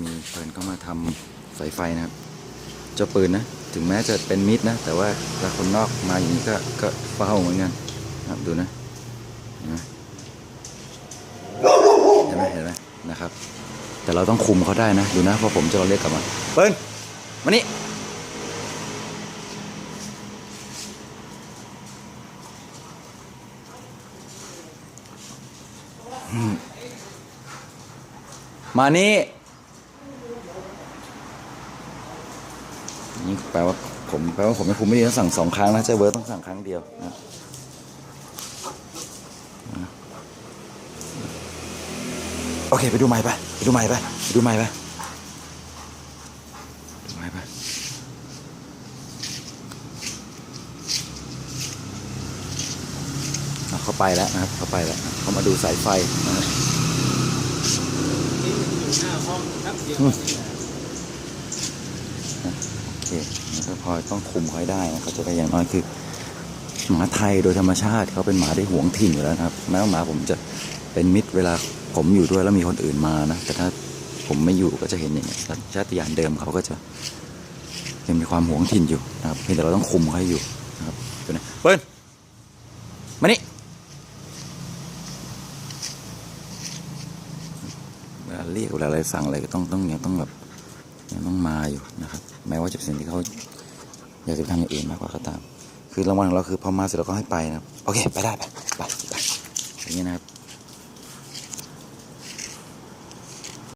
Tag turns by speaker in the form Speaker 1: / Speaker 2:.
Speaker 1: มีเพิ่นก็มาทำสายไฟนะครับ เจ้าปืนนะ ถึงแม้จะเป็นมิดนะ แต่ว่าถ้าคนนอกมาอย่างนี้ก็ก็เฝ้าเหมือนกันนะครับดูนะเห็นไหมเห็นไหมนะครับ แต่เราต้องคุมเขาได้นะ ดูนะเพราะผมจะเราเรียกกลับมาเปิ้ลมานี่มานี่ นี่แปลว่าผมแปลว่าผมไม่คุมไม่ดีต้องสั่งสองครั้งนะเจ้าเบิร์ต้องสั่งครั้งเดียวนะโอเคไปดูใหม่ไปไปดูใหม่ไปไปดูใหม่ไปดูใหม่ไปะเขาไปแล้วนะครับเขาไปแล้วเขามาดูสายไฟนะครับ
Speaker 2: อยู่หน้าห้องครับเดียว กันนี่แหละ
Speaker 1: โอเคก็พอต้องคุมเขาให้ได้นะเขาจะได้อย่างน้อยคือหมาไทยโดยธรรมชาติเขาเป็นหมาที่หวงถิ่นอยู่แล้วครับแม้ว่าหมาผมจะเป็นมิตรเวลาผมอยู่ด้วยแล้วมีคนอื่นมานะแต่ถ้าผมไม่อยู่ก็จะเห็นอย่างเงี้ยสัญชาตญาณเดิมเขาก็จะยังมีความหวงถิ่นอยู่นะครับเพียงแต่เราต้องคุมเขาอยู่นะครับดูนะเปิ้ลมานี่เวลาเรียกเวลาอะไรสั่งอะไรก็ต้องต้องยังต้องแบบ ยังต้องมาอยู่นะครับ แม้ว่าจะเป็นสิ่งที่เขาอยากจะทำอย่างอื่นมากกว่าก็ตาม คือรางวัลของเราคือพอมาเสร็จเราก็ให้ไปนะครับ โอเค ไปได้ไปไปไปอย่างนี้นะครับ